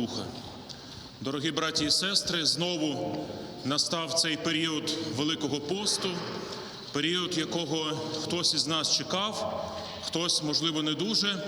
Духа. Дорогі браті і сестри, знову настав цей період Великого посту, період, якого хтось із нас чекав, хтось, можливо, не дуже.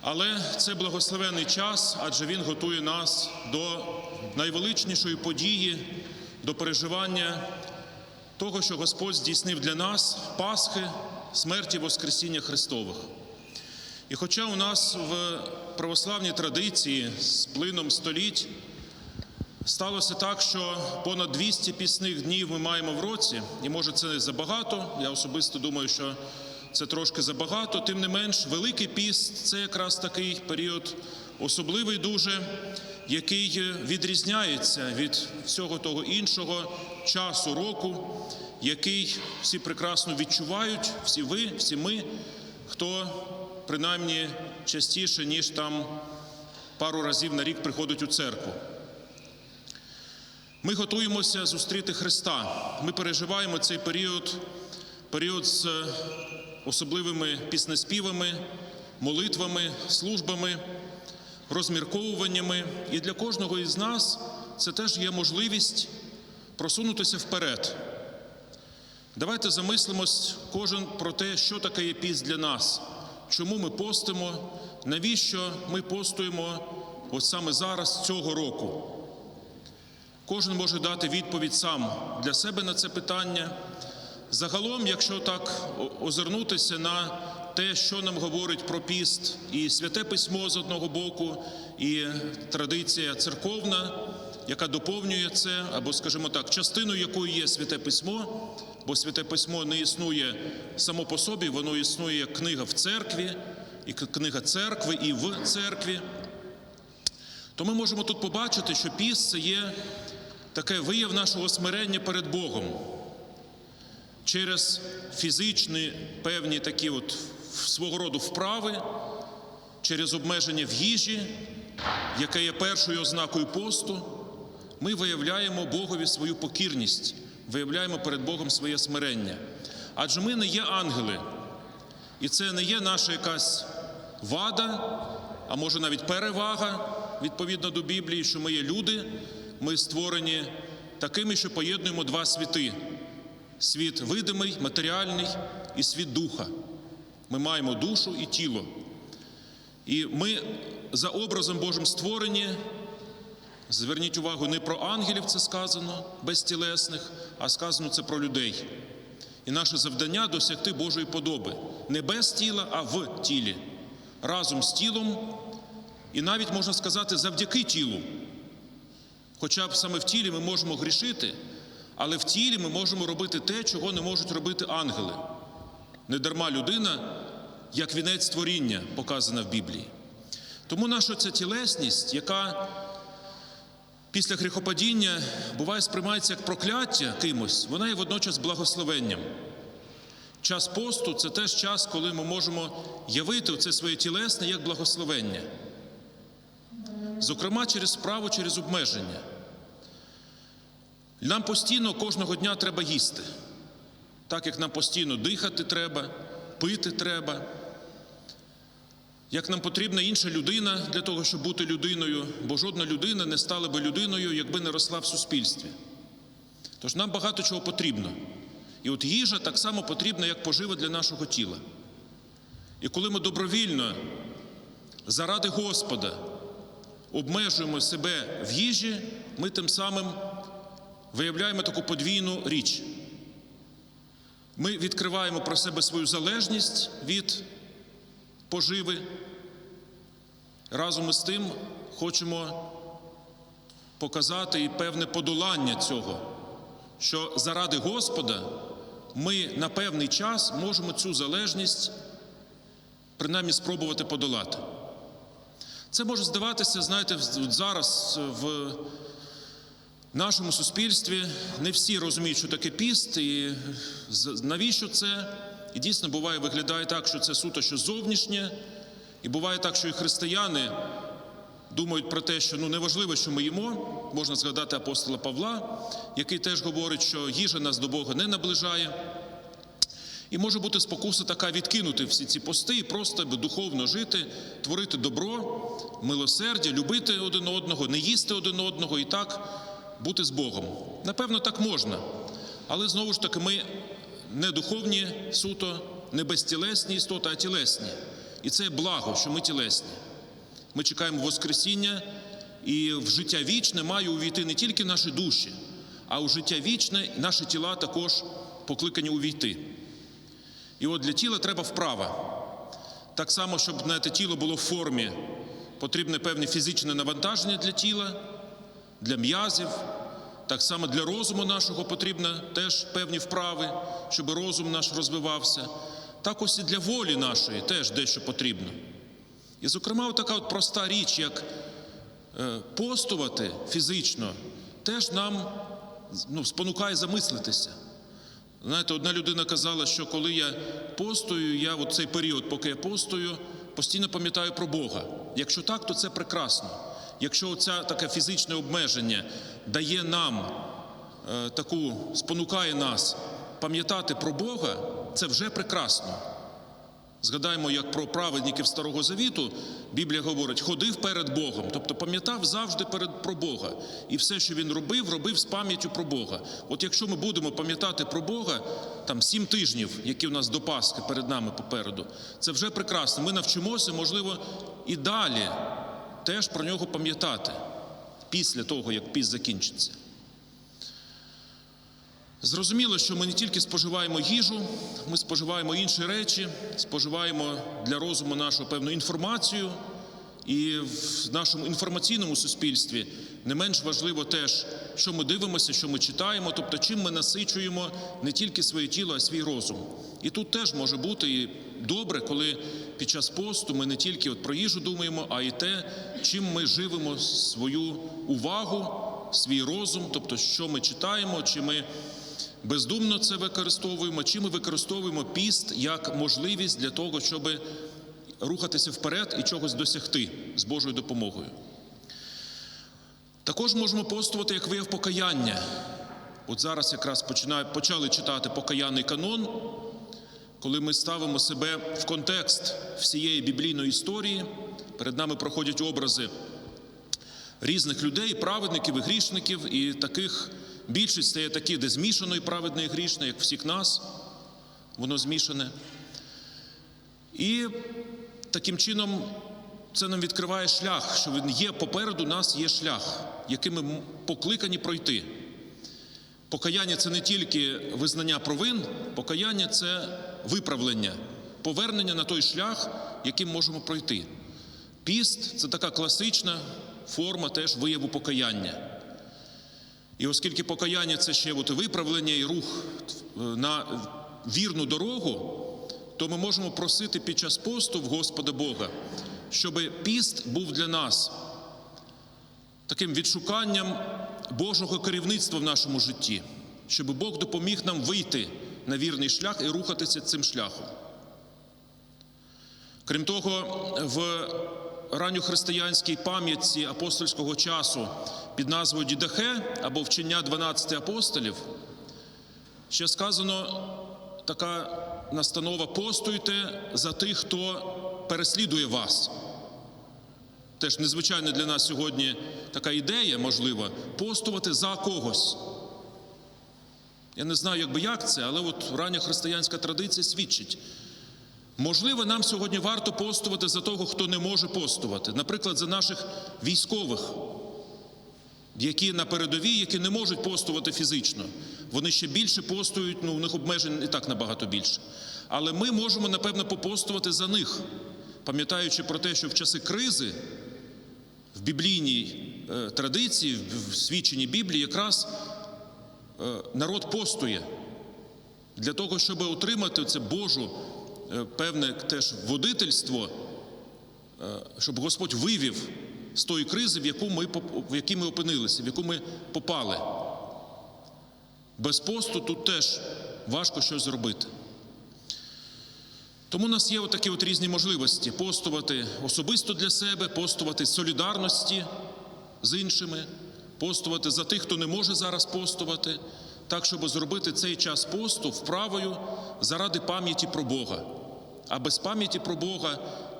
Але це благословений час, адже він готує нас до найвеличнішої події, до переживання того, що Господь здійснив для нас Пасхи, смерті Воскресіння Христових. І хоча у нас в православній традиції з плином століть сталося так, що понад 200 пісних днів ми маємо в році, і може це не забагато, я особисто думаю, що це трошки забагато, тим не менш, Великий піст це якраз такий період особливий дуже, який відрізняється від всього того іншого часу року, який всі прекрасно відчувають, всі ви, всі ми, хто принаймні частіше, ніж там пару разів на рік приходить у церкву. Ми готуємося зустріти Христа. Ми переживаємо цей період, період з особливими піснеспівами, молитвами, службами, розмірковуваннями. І для кожного із нас це теж є можливість просунутися вперед. Давайте замислимось кожен про те, що таке є піст для нас, чому ми постимо, навіщо ми постуємо от саме зараз цього року. Кожен може дати відповідь сам для себе на це питання. Загалом, якщо так озирнутися на те, що нам говорить про піст, і святе письмо з одного боку, і традиція церковна, яка доповнює це, або, скажімо так, частиною якої є святе письмо, бо святе письмо не існує само по собі, воно існує як книга в церкві, і книга церкви і в церкві. То ми можемо тут побачити, що піст це є таке вияв нашого смирення перед Богом через фізичні певні такі от свого роду вправи, через обмеження в їжі, яке є першою ознакою посту, ми виявляємо Богові свою покірність, виявляємо перед Богом своє смирення. Адже ми не є ангели, і це не є наша якась вада, а може навіть перевага відповідно до Біблії, що ми є люди, ми створені такими, що поєднуємо два світи: світ видимий, матеріальний і світ духа. Ми маємо душу і тіло. І ми за образом Божим створені. Зверніть увагу, не про ангелів це сказано безтілесних, а сказано це про людей. І наше завдання досягти Божої подоби не без тіла, а в тілі, разом з тілом, і навіть можна сказати, завдяки тілу. Хоча б саме в тілі ми можемо грішити, але в тілі ми можемо робити те, чого не можуть робити ангели. Недарма людина, як вінець творіння, показана в Біблії. Тому наша ця тілесність, яка після гріхопадіння буває сприймається як прокляття кимось, вона є водночас благословенням. Час посту це теж час, коли ми можемо явити це своє тілесне як благословення. Зокрема, через справу, через обмеження. Нам постійно кожного дня треба їсти, так як нам постійно дихати треба, пити треба, як нам потрібна інша людина для того, щоб бути людиною, бо жодна людина не стала би людиною, якби не росла в суспільстві. Тож нам багато чого потрібно. І от їжа так само потрібна, як пожива для нашого тіла. І коли ми добровільно заради Господа обмежуємо себе в їжі, ми тим самим виявляємо таку подвійну річ. Ми відкриваємо про себе свою залежність від поживи. Разом із тим хочемо показати і певне подолання цього, що заради Господа ми на певний час можемо цю залежність принаймні спробувати подолати. Це може здаватися, знаєте, зараз в нашому суспільстві не всі розуміють, що таке піст, і навіщо це. І дійсно буває, виглядає так, що це суто що зовнішнє, і буває так, що і християни думають про те, що ну неважливо, що ми їмо. Можна згадати апостола Павла, який теж говорить, що їжа нас до Бога не наближає. І може бути спокуса така відкинути всі ці пости і просто духовно жити, творити добро, милосердя, любити один одного, не їсти один одного і так бути з Богом. Напевно, так можна. Але знову ж таки, ми не духовні суто, не безтілесні істоти, а тілесні. І це благо, що ми тілесні. Ми чекаємо Воскресіння, і в життя вічне має увійти не тільки наші душі, а у життя вічне наші тіла також покликані увійти. І от для тіла треба вправа. Так само, щоб знаєте, тіло було в формі, потрібне певне фізичне навантаження для тіла, для м'язів. Так само для розуму нашого потрібно теж певні вправи, щоб розум наш розвивався. Так ось і для волі нашої теж дещо потрібно. І, зокрема, така от проста річ, як е, постувати фізично, теж нам ну, спонукає замислитися. Знаєте, одна людина казала, що коли я постую, я в цей період, поки я постую, постійно пам'ятаю про Бога. Якщо так, то це прекрасно. Якщо це таке фізичне обмеження дає нам е, таку, спонукає нас пам'ятати про Бога, це вже прекрасно. Згадаємо, як про праведників Старого Завіту Біблія говорить, ходив перед Богом, тобто пам'ятав завжди перед про Бога. І все, що він робив, робив з пам'яттю про Бога. От якщо ми будемо пам'ятати про Бога, там сім тижнів, які у нас до Пасхи перед нами попереду, це вже прекрасно. Ми навчимося, можливо, і далі теж про нього пам'ятати після того, як піст закінчиться. Зрозуміло, що ми не тільки споживаємо їжу, ми споживаємо інші речі, споживаємо для розуму нашу певну інформацію, і в нашому інформаційному суспільстві не менш важливо теж, що ми дивимося, що ми читаємо, тобто чим ми насичуємо не тільки своє тіло, а свій розум. І тут теж може бути і добре, коли під час посту ми не тільки от про їжу думаємо, а й те, чим ми живемо свою увагу, свій розум, тобто що ми читаємо, чи ми бездумно це використовуємо, чи ми використовуємо піст як можливість для того, щоб рухатися вперед і чогось досягти з Божою допомогою. Також можемо постувати як вияв покаяння. От зараз якраз починаю, почали читати покаянний канон, коли ми ставимо себе в контекст всієї біблійної історії, перед нами проходять образи різних людей, праведників і грішників, і таких більшість стає такі, де змішано і праведне і грішне, як всіх нас, воно змішане. І таким чином це нам відкриває шлях, що він є попереду нас є шлях, яким ми покликані пройти. Покаяння це не тільки визнання провин, покаяння це виправлення, повернення на той шлях, яким можемо пройти. Піст це така класична форма теж вияву покаяння. І оскільки покаяння це ще от виправлення і рух е, на вірну дорогу, то ми можемо просити під час посту в Господа Бога, щоб піст був для нас таким відшуканням Божого керівництва в нашому житті, щоб Бог допоміг нам вийти на вірний шлях і рухатися цим шляхом. Крім того, в ранньохристиянській пам'ятці апостольського часу під назвою Дідахе або вчення 12 апостолів ще сказано така настанова постуйте за тих, хто переслідує вас. Теж незвичайна для нас сьогодні така ідея, можлива, постувати за когось. Я не знаю, якби як це, але от рання християнська традиція свідчить. Можливо, нам сьогодні варто постувати за того, хто не може постувати. Наприклад, за наших військових, які на передовій, які не можуть постувати фізично. Вони ще більше постують, ну у них обмежень і так набагато більше. Але ми можемо, напевно, попостувати за них, пам'ятаючи про те, що в часи кризи в біблійній е, традиції, в свідченні Біблії, якраз народ постує для того, щоб отримати це Божу е, певне теж водительство, е, щоб Господь вивів з тої кризи, в яку ми в якій ми опинилися, в яку ми попали. Без посту тут теж важко щось зробити. Тому у нас є отакі от різні можливості постувати особисто для себе, постувати солідарності з іншими, постувати за тих, хто не може зараз постувати, так, щоб зробити цей час посту вправою заради пам'яті про Бога. А без пам'яті про Бога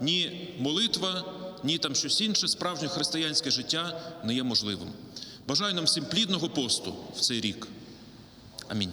ні молитва, ні там щось інше, справжнє християнське життя не є можливим. Бажаю нам всім плідного посту в цей рік. Амінь.